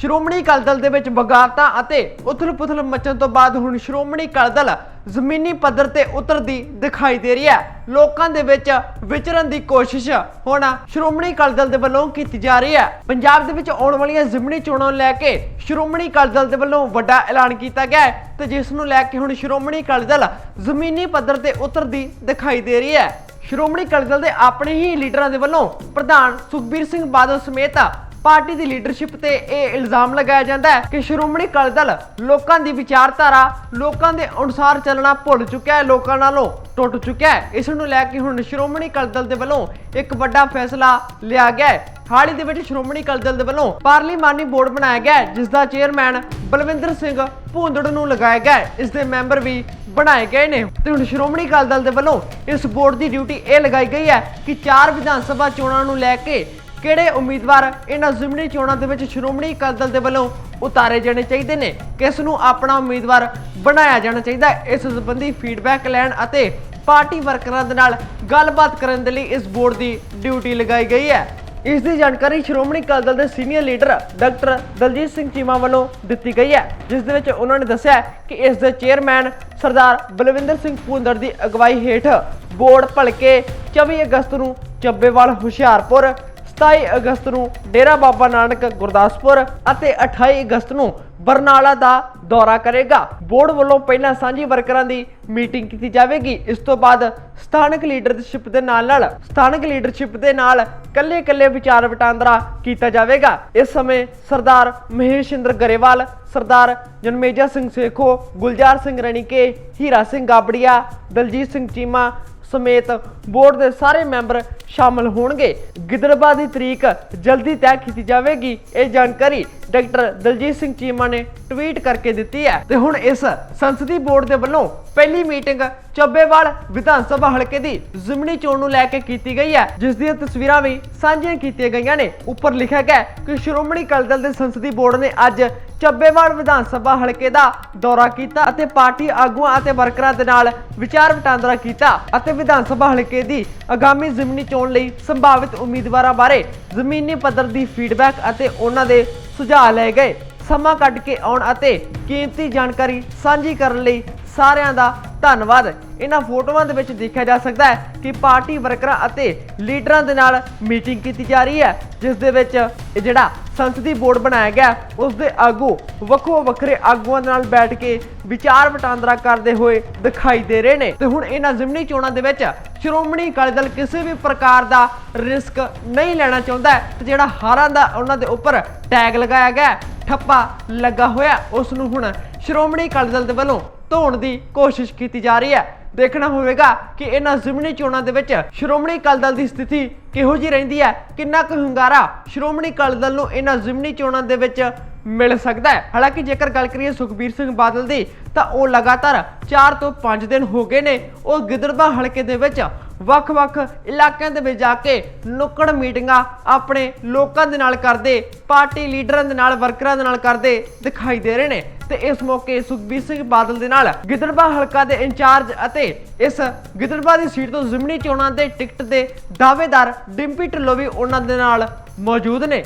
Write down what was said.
ਸ਼੍ਰੋਮਣੀ ਅਕਾਲੀ ਦਲ ਦੇ ਵਿੱਚ ਬਗਾਵਤਾਂ ਅਤੇ ਉਥਲ-ਪੁਥਲ ਮਚਣ ਤੋਂ ਬਾਅਦ ਹੁਣ ਸ਼੍ਰੋਮਣੀ ਅਕਾਲੀ ਦਲ ਜ਼ਮੀਨੀ ਪੱਧਰ ਤੇ ਉਤਰਦੀ ਦਿਖਾਈ ਦੇ ਰਹੀ ਹੈ। ਲੋਕਾਂ ਦੇ ਵਿੱਚ ਵਿਚਰਨ ਦੀ ਕੋਸ਼ਿਸ਼ ਹੁਣ ਸ਼੍ਰੋਮਣੀ ਅਕਾਲੀ ਦਲ ਦੇ ਵੱਲੋਂ ਕੀਤੀ ਜਾ ਰਹੀ ਹੈ। ਪੰਜਾਬ ਦੇ ਵਿੱਚ ਆਉਣ ਵਾਲੀਆਂ ਜ਼ਿਮਨੀ ਚੋਣਾਂ ਨੂੰ ਲੈ ਕੇ ਸ਼੍ਰੋਮਣੀ ਅਕਾਲੀ ਦਲ ਦੇ ਵੱਲੋਂ ਵੱਡਾ ਐਲਾਨ ਕੀਤਾ ਗਿਆ ਹੈ ਤੇ ਜਿਸ ਨੂੰ ਲੈ ਕੇ ਹੁਣ ਸ਼੍ਰੋਮਣੀ ਅਕਾਲੀ ਦਲ ਜ਼ਮੀਨੀ ਪੱਧਰ ਤੇ ਉਤਰਦੀ ਦਿਖਾਈ ਦੇ ਰਹੀ ਹੈ। ਸ਼੍ਰੋਮਣੀ ਅਕਾਲੀ ਦਲ ਦੇ ਆਪਣੇ ਹੀ ਲੀਡਰਾਂ ਦੇ ਵੱਲੋਂ ਪ੍ਰਧਾਨ ਸੁਖਬੀਰ ਸਿੰਘ ਬਾਦਲ ਸਮੇਤ ਪਾਰਟੀ ਦੀ ਲੀਡਰਸ਼ਿਪ ਤੇ ਇਹ ਇਲਜ਼ਾਮ ਲਗਾਇਆ ਜਾਂਦਾ ਹੈ ਕਿ ਸ਼੍ਰੋਮਣੀ ਅਕਾਲੀ ਦਲ ਲੋਕਾਂ ਦੀ ਵਿਚਾਰਧਾਰਾ, ਲੋਕਾਂ ਦੇ ਅਨੁਸਾਰ ਚੱਲਣਾ ਭੁੱਲ ਚੁੱਕਿਆ ਹੈ, ਲੋਕਾਂ ਨਾਲੋਂ ਟੁੱਟ ਚੁੱਕਿਆ ਹੈ। ਇਸ ਨੂੰ ਲੈ ਕੇ ਹੁਣ ਸ਼੍ਰੋਮਣੀ ਅਕਾਲੀ ਦਲ ਦੇ ਵੱਲੋਂ ਇੱਕ ਵੱਡਾ ਫੈਸਲਾ ਲਿਆ ਗਿਆ ਹੈ। ਹਾਲ ਹੀ ਦੇ ਵਿੱਚ ਸ਼੍ਰੋਮਣੀ ਅਕਾਲੀ ਦਲ ਦੇ ਵੱਲੋਂ ਪਾਰਲੀਮਾਨੀ ਬੋਰਡ ਬਣਾਇਆ ਗਿਆ ਹੈ, ਜਿਸ ਦਾ ਚੇਅਰਮੈਨ ਬਲਵਿੰਦਰ ਸਿੰਘ ਭੂੰਦੜ ਨੂੰ ਲਗਾਇਆ ਗਿਆ ਹੈ। ਇਸ ਦੇ ਮੈਂਬਰ ਵੀ ਬਣਾਏ ਗਏ ਨੇ। ਤੇ ਹੁਣ ਸ਼੍ਰੋਮਣੀ ਅਕਾਲੀ ਦਲ ਦੇ ਵੱਲੋਂ ਇਸ ਬੋਰਡ ਦੀ ਡਿਊਟੀ ਇਹ ਲਗਾਈ ਗਈ ਹੈ ਕਿ ਚਾਰ ਵਿਧਾਨ ਸਭਾ ਚੋਣਾਂ ਨੂੰ ਲੈ ਕੇ ਕਿਹੜੇ ਉਮੀਦਵਾਰ ਇਹਨਾਂ ਜ਼ਿਮਨੀ ਚੋਣਾਂ ਦੇ ਵਿੱਚ ਸ਼੍ਰੋਮਣੀ ਅਕਾਲੀ ਦਲ ਦੇ ਵੱਲੋਂ ਉਤਾਰੇ ਜਾਣੇ ਚਾਹੀਦੇ ਨੇ? ਕਿਸ ਨੂੰ ਆਪਣਾ ਉਮੀਦਵਾਰ ਬਣਾਇਆ ਜਾਣਾ ਚਾਹੀਦਾ? ਇਸ ਸੰਬੰਧੀ ਫੀਡਬੈਕ ਲੈਣ ਅਤੇ ਪਾਰਟੀ ਵਰਕਰਾਂ ਦੇ ਨਾਲ ਗੱਲਬਾਤ ਕਰਨ ਦੇ ਲਈ ਇਸ ਬੋਰਡ ਦੀ ਡਿਊਟੀ ਲਗਾਈ ਗਈ ਹੈ। ਇਸ ਦੀ ਜਾਣਕਾਰੀ ਸ਼੍ਰੋਮਣੀ ਅਕਾਲੀ ਦਲ ਦੇ senior leader doctor Daljit Singh Cheema ਵੱਲੋਂ ਦਿੱਤੀ ਗਈ ਹੈ, ਜਿਸ ਦੇ ਵਿੱਚ ਉਹਨਾਂ ਨੇ ਦੱਸਿਆ ਕਿ ਇਸ ਦੇ ਚੇਅਰਮੈਨ ਸਰਦਾਰ ਬਲਵਿੰਦਰ ਸਿੰਘ ਭੁੰਦੜ ਦੀ ਅਗਵਾਈ ਹੇਠ ਬੋਰਡ ਭਲਕੇ 24 ਅਗਸਤ ਨੂੰ ਚੱਬੇਵਾਲ ਹੁਸ਼ਿਆਰਪੁਰ 27 ਅਗਸਤ ਨੂੰ ਡੇਰਾ ਬਾਬਾ ਨਾਨਕ ਗੁਰਦਾਸਪੁਰ ਅਤੇ 28 ਅਗਸਤ ਨੂੰ ਬਰਨਾਲਾ ਦਾ ਦੌਰਾ ਕਰੇਗਾ। ਬੋਰਡ ਵੱਲੋਂ ਪਹਿਲਾਂ ਸਾਂਝੀ ਵਰਕਰਾਂ ਦੀ ਮੀਟਿੰਗ ਕੀਤੀ ਜਾਵੇਗੀ। ਇਸ ਤੋਂ ਬਾਅਦ ਸਥਾਨਕ ਲੀਡਰਸ਼ਿਪ ਦੇ ਨਾਲ ਨਾਲ ਸਥਾਨਕ ਲੀਡਰਸ਼ਿਪ ਦੇ ਨਾਲ ਕੱਲੇ-ਕੱਲੇ ਵਿਚਾਰ ਵਟਾਂਦਰਾ ਕੀਤਾ ਜਾਵੇਗਾ। ਇਸ ਸਮੇਂ ਸਰਦਾਰ ਮਹੇਸ਼ਿੰਦਰ ਗਰੇਵਾਲ, ਸਰਦਾਰ ਜਨਮੇਜਾ ਸਿੰਘ ਸੇਖੋ, ਗੁਲਜ਼ਾਰ ਸਿੰਘ ਰਣੀਕੇ, ਹੀਰਾ ਸਿੰਘ ਗਾਬੜੀਆ, ਦਲਜੀਤ ਸਿੰਘ ਚੀਮਾ ਸਮੇਤ ਬੋਰਡ ਦੇ ਸਾਰੇ ਮੈਂਬਰ ਸ਼ਾਮਲ ਹੋਣਗੇ। ਗਿੱਦੜਬਾ ਦੀ ਤਰੀਕ ਜਲਦੀ ਤੈਅ ਕੀਤੀ ਜਾਵੇਗੀ। ਇਹ ਜਾਣਕਾਰੀ ਡਾਕਟਰ ਦਲਜੀਤ ਸਿੰਘ ਚੀਮਾ ਨੇ ਟਵੀਟ ਕਰਕੇ ਦਿੱਤੀ ਹੈ। ਤੇ ਹੁਣ ਇਸ ਸੰਸਦੀ ਬੋਰਡ ਦੇ ਵੱਲੋਂ ਪਹਿਲੀ ਮੀਟਿੰਗ ਚੱਬੇਵਾਲ ਵਿਧਾਨ ਸਭਾ ਹਲਕੇ ਦੀ ਜ਼ਿਮਨੀ ਚੋਣ ਨੂੰ ਲੈ ਕੇ ਕੀਤੀ ਗਈ ਹੈ। ਜਿਸ ਦੀਆਂ ਤਸਵੀਰਾਂ ਵੀ ਸਾਂਝੀਆਂ ਕੀਤੀਆਂ ਗਈਆਂ ਨੇ। ਉੱਪਰ ਲਿਖਿਆ ਗਿਆ ਕਿ ਸ਼੍ਰੋਮਣੀ ਅਕਾਲੀ ਦਲ ਦੇ ਸੰਸਦੀ ਬੋਰਡ ਨੇ ਅੱਜ ਚੱਬੇਵਾਲ ਵਿਧਾਨ ਸਭਾ ਹਲਕੇ ਦਾ ਦੌਰਾ ਕੀਤਾ ਅਤੇ ਪਾਰਟੀ ਆਗੂਆਂ ਅਤੇ ਵਰਕਰਾਂ ਦੇ ਨਾਲ ਵਿਚਾਰ ਵਟਾਂਦਰਾ ਕੀਤਾ ਅਤੇ ਵਿਧਾਨ ਸਭਾ ਹਲਕੇ ਦੀ ਆਗਾਮੀ ਜ਼ਿਮਨੀ ਚੋਣ ਲਈ ਸੰਭਾਵਿਤ ਉਮੀਦਵਾਰਾਂ ਬਾਰੇ ਜ਼ਮੀਨੀ ਪੱਧਰ ਦੀ ਫੀਡਬੈਕ ਅਤੇ ਉਹਨਾਂ ਦੇ ਸੁਝਾਅ ਲਏ ਗਏ। ਸਮਾਂ ਕੱਢ ਕੇ ਆਉਣ ਅਤੇ ਕੀਮਤੀ ਜਾਣਕਾਰੀ ਸਾਂਝੀ ਕਰਨ ਲਈ ਸਾਰਿਆਂ ਦਾ ਧੰਨਵਾਦ। ਇਹਨਾਂ ਫੋਟੋਆਂ ਦੇ ਵਿੱਚ ਦੇਖਿਆ ਜਾ ਸਕਦਾ ਹੈ ਕਿ ਪਾਰਟੀ ਵਰਕਰਾਂ ਅਤੇ ਲੀਡਰਾਂ ਦੇ ਨਾਲ ਮੀਟਿੰਗ ਕੀਤੀ ਜਾ ਰਹੀ ਹੈ, ਜਿਸ ਦੇ ਵਿੱਚ ਇਹ ਜਿਹੜਾ ਸੰਸਦੀ ਬੋਰਡ ਬਣਾਇਆ ਗਿਆ, ਉਸ ਦੇ ਆਗੂ ਵੱਖੋ ਵੱਖਰੇ ਆਗੂਆਂ ਦੇ ਨਾਲ ਬੈਠ ਕੇ ਵਿਚਾਰ ਵਟਾਂਦਰਾ ਕਰਦੇ ਹੋਏ ਦਿਖਾਈ ਦੇ ਰਹੇ ਨੇ। ਤੇ ਹੁਣ ਇਹਨਾਂ ਜ਼ਿਮਨੀ ਚੋਣਾਂ ਦੇ ਵਿੱਚ ਸ਼੍ਰੋਮਣੀ ਅਕਾਲੀ ਦਲ ਕਿਸੇ ਵੀ ਪ੍ਰਕਾਰ ਦਾ ਰਿਸਕ ਨਹੀਂ ਲੈਣਾ ਚਾਹੁੰਦਾ ਹੈ ਤੇ ਜਿਹੜਾ ਹਾਰਾਂ ਦਾ ਉਹਨਾਂ ਦੇ ਉੱਪਰ ਟੈਗ ਲਗਾਇਆ ਗਿਆ ਠੱਪਾ ਲੱਗਾ ਹੋਇਆ, ਉਸ ਨੂੰ ਹੁਣ ਸ਼੍ਰੋਮਣੀ ਅਕਾਲੀ ਦਲ ਦੇ ਵੱਲੋਂ ਧੋਣ ਦੀ ਕੋਸ਼ਿਸ਼ ਕੀਤੀ ਜਾ ਰਹੀ ਹੈ। ਦੇਖਣਾ ਹੋਵੇਗਾ ਕਿ ਇਹਨਾਂ ਜ਼ਿਮਨੀ ਚੋਣਾਂ ਦੇ ਵਿੱਚ ਸ਼੍ਰੋਮਣੀ ਅਕਾਲੀ ਦਲ ਦੀ ਸਥਿਤੀ ਕਿਹੋ ਜਿਹੀ ਰਹਿੰਦੀ ਹੈ, ਕਿੰਨਾ ਕੁ ਹੰਗਾਰਾ ਸ਼੍ਰੋਮਣੀ ਅਕਾਲੀ ਦਲ ਨੂੰ ਇਹਨਾਂ ਜ਼ਿਮਨੀ ਚੋਣਾਂ ਦੇ ਵਿੱਚ ਮਿਲ ਸਕਦਾ ਹੈ। ਹਾਲਾਂਕਿ ਜੇਕਰ ਗੱਲ ਕਰੀਏ ਸੁਖਬੀਰ ਸਿੰਘ ਬਾਦਲ ਦੀ, ਤਾਂ ਉਹ ਲਗਾਤਾਰ 4 ਤੋਂ 5 ਦਿਨ ਹੋ ਗਏ ਨੇ। ਉਹ ਗਿੱਦੜਬਾ ਹਲਕੇ ਦੇ ਵਿੱਚ ਵੱਖ-ਵੱਖ ਇਲਾਕਿਆਂ ਦੇ ਵਿੱਚ ਜਾ ਕੇ ਨੁੱਕੜ ਮੀਟਿੰਗਾਂ ਆਪਣੇ ਲੋਕਾਂ ਦੇ ਨਾਲ ਕਰਦੇ, ਪਾਰਟੀ ਲੀਡਰਾਂ ਦੇ ਨਾਲ, ਵਰਕਰਾਂ ਦੇ ਨਾਲ ਕਰਦੇ ਦਿਖਾਈ ਦੇ ਰਹੇ ਨੇ। ਤੇ ਇਸ ਮੌਕੇ ਸੁਖਬੀਰ ਸਿੰਘ ਬਾਦਲ ਦੇ ਨਾਲ ਗਿੱਦੜਬਾ ਹਲਕਾ ਦੇ ਇੰਚਾਰਜ ਅਤੇ ਇਸ ਗਿੱਦੜਬਾ ਦੀ ਸੀਟ ਤੋਂ ਜ਼ਿਮਨੀ ਚੋਣਾਂ ਦੇ ਟਿਕਟ ਦੇ ਦਾਅਵੇਦਾਰ ਡਿੰਪੀ ਢਿੱਲੋਂ ਵੀ ਉਹਨਾਂ ਦੇ ਨਾਲ ਮੌਜੂਦ ਨੇ।